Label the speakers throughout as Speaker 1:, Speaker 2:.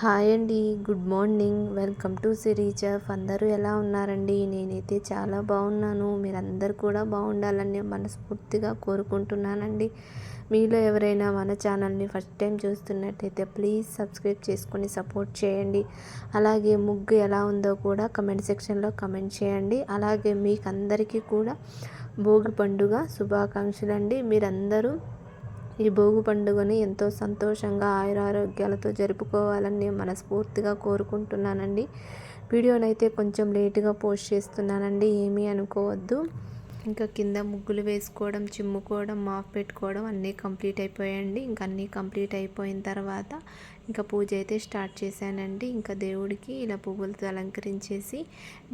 Speaker 1: Hi అండి good morning. Welcome to series అందరూ ఎలా ఉన్నారండి? నేనైతే చాలా బాగున్నాను. మీరందరూ కూడా బాగుండాలని మనస్ఫూర్తిగా కోరుకుంటున్నానండి. మీలో ఎవరైనా మన ఛానల్ని ఫస్ట్ టైం చూస్తున్నట్టయితే ప్లీజ్ సబ్స్క్రైబ్ చేసుకొని సపోర్ట్ చేయండి. అలాగే ముగ్గు ఎలా ఉందో కూడా కమెంట్ సెక్షన్లో కమెంట్ చేయండి. అలాగే మీకు అందరికీ కూడా భోగి పండుగ శుభాకాంక్షలు అండి మీరందరూ ఈ భోగి పండుగని ఎంతో సంతోషంగా ఆయురారోగ్యాలతో జరుపుకోవాలని నేను మనస్ఫూర్తిగా కోరుకుంటున్నానండి. వీడియోనైతే కొంచెం లేటుగా పోస్ట్ చేస్తున్నానండి ఏమీ అనుకోవద్దు. ఇంకా కింద ముగ్గులు వేసుకోవడం చిమ్ముకోవడం మాఫ్ పెట్టుకోవడం అన్నీ కంప్లీట్ అయిపోయాయండి. ఇంకా అన్నీ కంప్లీట్ అయిపోయిన తర్వాత ఇంకా పూజ అయితే స్టార్ట్ చేశానండి. ఇంకా దేవుడికి ఇలా పువ్వులతో అలంకరించేసి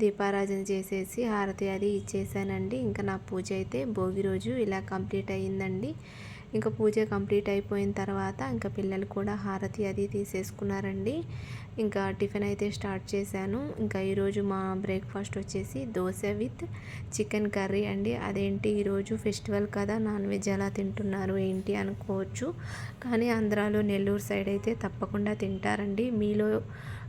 Speaker 1: దీపారాజన చేసేసి హారతి అది ఇచ్చేసానండి ఇంకా నా పూజ అయితే భోగి రోజు ఇలా కంప్లీట్ అయ్యిందండి. ఇంకా పూజ కంప్లీట్ అయిపోయిన తర్వాత ఇంకా పిల్లలు కూడా హారతి అది తీసేసుకున్నారండి. ఇంకా టిఫిన్ అయితే స్టార్ట్ చేశాను. ఇంకా ఈరోజు మా బ్రేక్ఫాస్ట్ వచ్చేసి దోశ విత్ చికెన్ కర్రీ అండి. అదేంటి ఈరోజు ఫెస్టివల్ కదా నాన్ వెజ్ అలా తింటున్నారు ఏంటి అనుకోవచ్చు. కానీ ఆంధ్రాలో నెల్లూరు సైడ్ అయితే తప్పకుండా తింటారండి. మీలో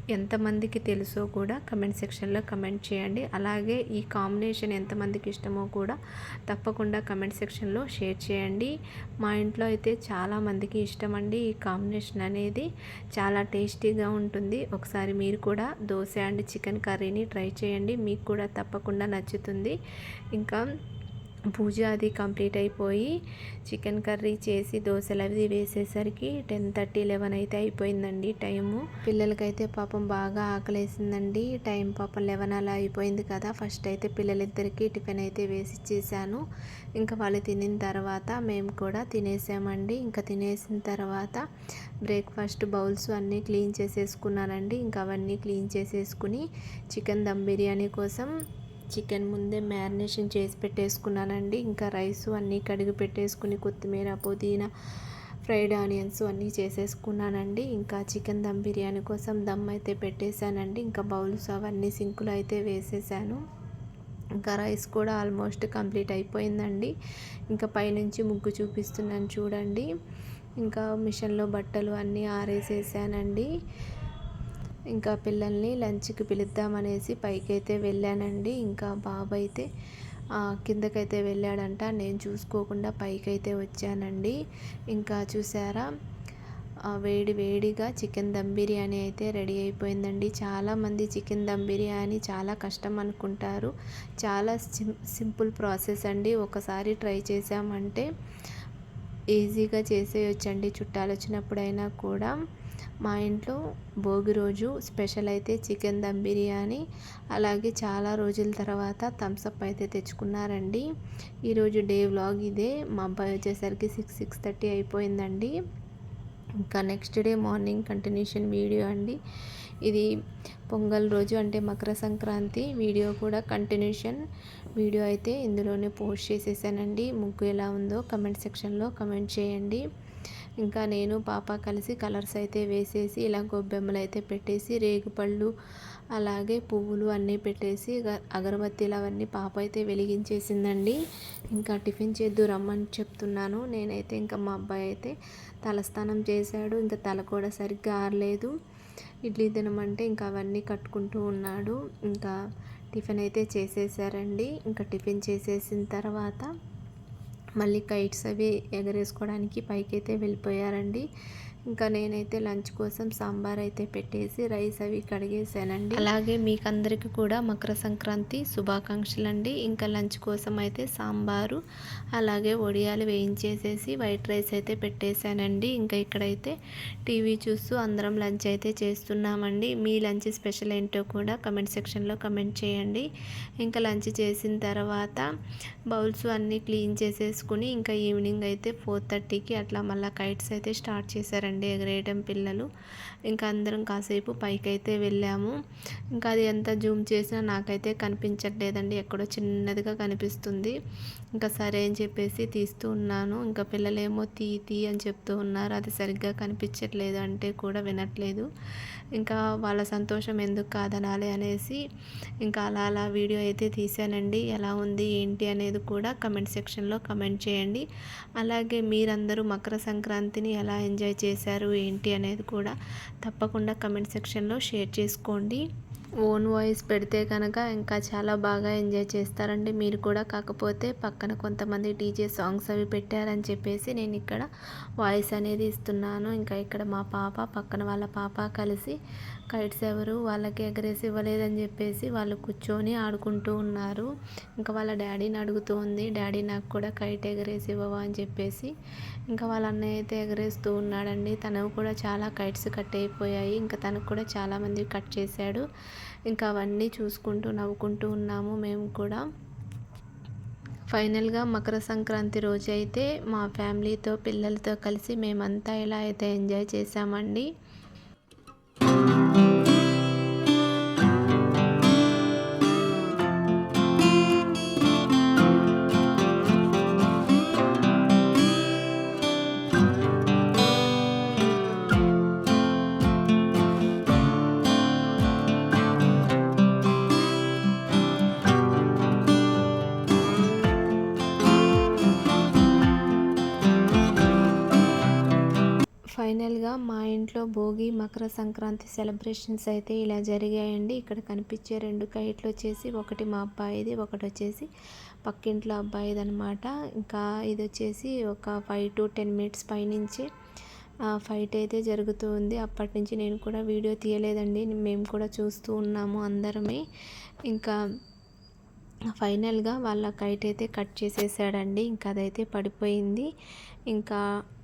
Speaker 1: ఎంతమందికి తెలుసో కూడా కమెంట్ సెక్షన్లో కమెంట్ చేయండి. అలాగే ఈ కాంబినేషన్ ఎంతమందికి ఇష్టమో కూడా తప్పకుండా కమెంట్ సెక్షన్లో షేర్ చేయండి. మా ఇంట్లో అయితే చాలామందికి ఇష్టం అండి ఈ కాంబినేషన్ అనేది. చాలా టేస్టీగా ఉంటుంది. ఒకసారి మీరు కూడా దోశ అండ్ చికెన్ కర్రీని ట్రై చేయండి. మీకు కూడా తప్పకుండా నచ్చుతుంది. ఇంకా పూజ అది కంప్లీట్ అయిపోయి చికెన్ కర్రీ చేసి దోశలు అవి వేసేసరికి టెన్ థర్టీ లెవెన్ అయితే అయిపోయిందండి టైము. పిల్లలకైతే పాపం బాగా ఆకలేసిందండి. టైం పాపం లెవెన్ అలా అయిపోయింది కదా. ఫస్ట్ అయితే పిల్లలిద్దరికీ టిఫిన్ అయితే వేసి ఇచ్చేసాను. ఇంకా వాళ్ళు తినిన తర్వాత మేము కూడా తినేసామండి. ఇంకా తినేసిన తర్వాత బ్రేక్ఫాస్ట్ బౌల్స్ అన్నీ క్లీన్ చేసేసుకున్నానండి. ఇంకా అవన్నీ క్లీన్ చేసేసుకుని చికెన్ దమ్ బిర్యానీ కోసం చికెన్ ముందే మ్యారినేషన్ చేసి పెట్టేసుకున్నానండి. ఇంకా రైస్ అన్నీ కడిగి పెట్టేసుకుని కొత్తిమీర పుదీనా ఫ్రైడ్ ఆనియన్స్ అన్నీ చేసేసుకున్నానండి. ఇంకా చికెన్ దమ్ బిర్యానీ కోసం దమ్ అయితే పెట్టేశానండి. ఇంకా బౌల్స్ అవన్నీ సింకులు అయితే వేసేసాను. ఇంకా రైస్ కూడా ఆల్మోస్ట్ కంప్లీట్ అయిపోయిందండి. ఇంకా పైనుంచి ముగ్గు చూపిస్తున్నాను చూడండి. ఇంకా మిషన్లో బట్టలు అన్నీ ఆరేసేసానండి. ఇంకా పిల్లల్ని లంచ్కి పిలుద్దామనేసి పైకైతే వెళ్ళానండి. ఇంకా బాబు అయితే కిందకైతే వెళ్ళాడంట. నేను చూసుకోకుండా పైకైతే వచ్చానండి. ఇంకా చూసారా? వేడి వేడిగా చికెన్ దమ్ బిర్యానీ అయితే రెడీ అయిపోయిందండి. చాలామంది చికెన్ దమ్ బిర్యానీ చాలా కష్టం అనుకుంటారు. చాలా సింపుల్ ప్రాసెస్ అండి. ఒకసారి ట్రై చేసామంటే ఈజీగా చేసేయొచ్చండి చుట్టాలు వచ్చినప్పుడైనా కూడా. మా ఇంట్లో భోగి రోజు స్పెషల్ అయితే చికెన్ దమ్ బిర్యానీ అలాగే చాలా రోజుల తర్వాత థమ్స్అప్ అయితే తెచ్చుకున్నారండి. ఈరోజు డే వ్లాగ్ ఇదే. మా అబ్బాయి వచ్చేసరికి సిక్స్ సిక్స్ థర్టీ అయిపోయిందండి. ఇంకా next day morning continuation video అండి. ఇది పొంగల్ రోజు అంటే మకర సంక్రాంతి వీడియో కూడా కంటిన్యూషన్ వీడియో అయితే ఇందులోనే పోస్ట్ చేసేసానండి. ముగ్గు ఎలా ఉందో కమెంట్ సెక్షన్లో కమెంట్ చేయండి. ఇంకా నేను పాప కలిసి కలర్స్ అయితే వేసేసి ఇలా గొబ్బెమ్మలు అయితే పెట్టేసి రేగుపళ్ళు అలాగే పువ్వులు అన్నీ పెట్టేసి అగరబత్తీలు అవన్నీ పాప అయితే వెలిగించేసిందండి. ఇంకా టిఫిన్ చేద్దు రమ్మని చెప్తున్నాను. నేనైతే ఇంకా మా అబ్బాయి అయితే తలస్నానం చేశాడు. ఇంకా తల కూడా సరిగ్గా ఆరలేదు. ఇడ్లీ తినమంటే ఇంకా అవన్నీ కట్టుకుంటూ ఉన్నాడు. ఇంకా టిఫిన్ అయితే చేసేసారండి. ఇంకా టిఫిన్ చేసేసిన తర్వాత మళ్ళీ కైట్స్ అవి ఎగరేసుకోవడానికి పైకైతే వెళ్ళిపోయారండి. ఇంకా నేనైతే లంచ్ కోసం సాంబార్ అయితే పెట్టేసి రైస్ అవి కడిగేసానండి. అలాగే మీకు అందరికీ కూడా మకర సంక్రాంతి శుభాకాంక్షలు అండి ఇంకా లంచ్ కోసం అయితే సాంబారు అలాగే వడియాలు వేయించేసేసి వైట్ రైస్ అయితే పెట్టేశానండి ఇంకా ఇక్కడైతే టీవీ చూస్తూ అందరం లంచ్ అయితే చేస్తున్నామండి. మీ లంచ్ స్పెషల్ ఏంటో కూడా కమెంట్ సెక్షన్లో కమెంట్ చేయండి. ఇంకా లంచ్ చేసిన తర్వాత బౌల్స్ అన్నీ క్లీన్ చేసేసుకుని ఇంకా ఈవినింగ్ అయితే ఫోర్ థర్టీకి అట్లా మళ్ళీ కైట్స్ అయితే స్టార్ట్ చేశారండి. అండి ఎగరేయటం పిల్లలు. ఇంకా అందరం కాసేపు పైకైతే వెళ్ళాము. ఇంకా అది ఎంత జూమ్ చేసినా నాకైతే కనిపించట్లేదండి. ఎక్కడో చిన్నదిగా కనిపిస్తుంది. ఇంకా సరే అని చెప్పేసి తీస్తూ ఉన్నాను. ఇంకా పిల్లలేమో తీ తీ అని చెప్తూ ఉన్నారు. అది సరిగ్గా కనిపించట్లేదు అంటే కూడా వినట్లేదు. ఇంకా వాళ్ళ సంతోషం ఎందుకు కాదనాలి అనేసి ఇంకా అలా అలా వీడియో అయితే తీసానండి ఎలా ఉంది ఏంటి అనేది కూడా కమెంట్ సెక్షన్లో కమెంట్ చేయండి. అలాగే మీరందరూ మకర సంక్రాంతిని ఎలా ఎంజాయ్ చేసి చేశారు ఏంటి అనేది కూడా తప్పకుండా కమెంట్ సెక్షన్లో షేర్ చేసుకోండి. ఓన్ వాయిస్ పెడితే కనుక ఇంకా చాలా బాగా ఎంజాయ్ చేస్తారండి. మీరు కూడా కాకపోతే పక్కన కొంతమంది డీజే సాంగ్స్ అవి పెట్టారని చెప్పేసి నేను ఇక్కడ వాయిస్ అనేది ఇస్తున్నాను. ఇంకా ఇక్కడ మా పాప పక్కన వాళ్ళ పాప కలిసి కైట్స్ ఎవరు వాళ్ళకి ఎగరేసి ఇవ్వలేదని చెప్పేసి వాళ్ళు కూర్చొని ఆడుకుంటూ ఉన్నారు. ఇంకా వాళ్ళ డాడీని అడుగుతూ ఉంది. డాడీ నాకు కూడా కైట్ ఎగరేసి ఇవ్వవా? అని చెప్పేసి ఇంకా వాళ్ళ అన్నయ్య అయితే ఎగరేస్తూ ఉన్నాడండి. తనకు కూడా చాలా కైట్స్ కట్ అయిపోయాయి. ఇంకా తనకు కూడా చాలామంది కట్ చేశాడు. ఇంకా అవన్నీ చూసుకుంటూ నవ్వుకుంటూ ఉన్నాము మేము కూడా. ఫైనల్గా మకర సంక్రాంతి రోజు అయితే మా ఫ్యామిలీతో పిల్లలతో కలిసి మేమంతా ఎలా అయితే ఎంజాయ్ చేసామండి ఇంట్లో భోగి మకర సంక్రాంతి సెలబ్రేషన్స్ అయితే ఇలా జరిగాయండి. ఇక్కడ కనిపించే రెండు కైట్లు వచ్చేసి ఒకటి మా అబ్బాయిది ఒకటి వచ్చేసి పక్కింట్లో అబ్బాయిది అనమాట ఇంకా ఇది వచ్చేసి ఒక ఫైవ్ టు టెన్ మినిట్స్ పైనుంచి ఫైట్ అయితే జరుగుతూ ఉంది. అప్పటి నుంచి నేను కూడా వీడియో తీయలేదండి. మేము కూడా చూస్తూ ఉన్నాము అందరమే. ఇంకా ఫైనల్గా వాళ్ళ కైట్ అయితే కట్ చేసేసాడండి. ఇంకా అదైతే పడిపోయింది. ఇంకా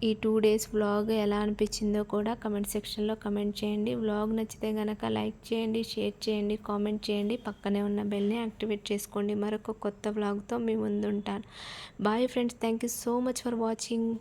Speaker 1: ఈ టూ డేస్ వ్లాగ్ ఎలా అనిపించిందో కూడా కమెంట్ సెక్షన్లో కమెంట్ చేయండి. వ్లాగ్ నచ్చితే కనుక లైక్ చేయండి షేర్ చేయండి కామెంట్ చేయండి. పక్కనే ఉన్న బెల్ని యాక్టివేట్ చేసుకోండి. మరొక కొత్త వ్లాగ్తో మీ ముందుంటాను. Bye friends thank you so much for watching.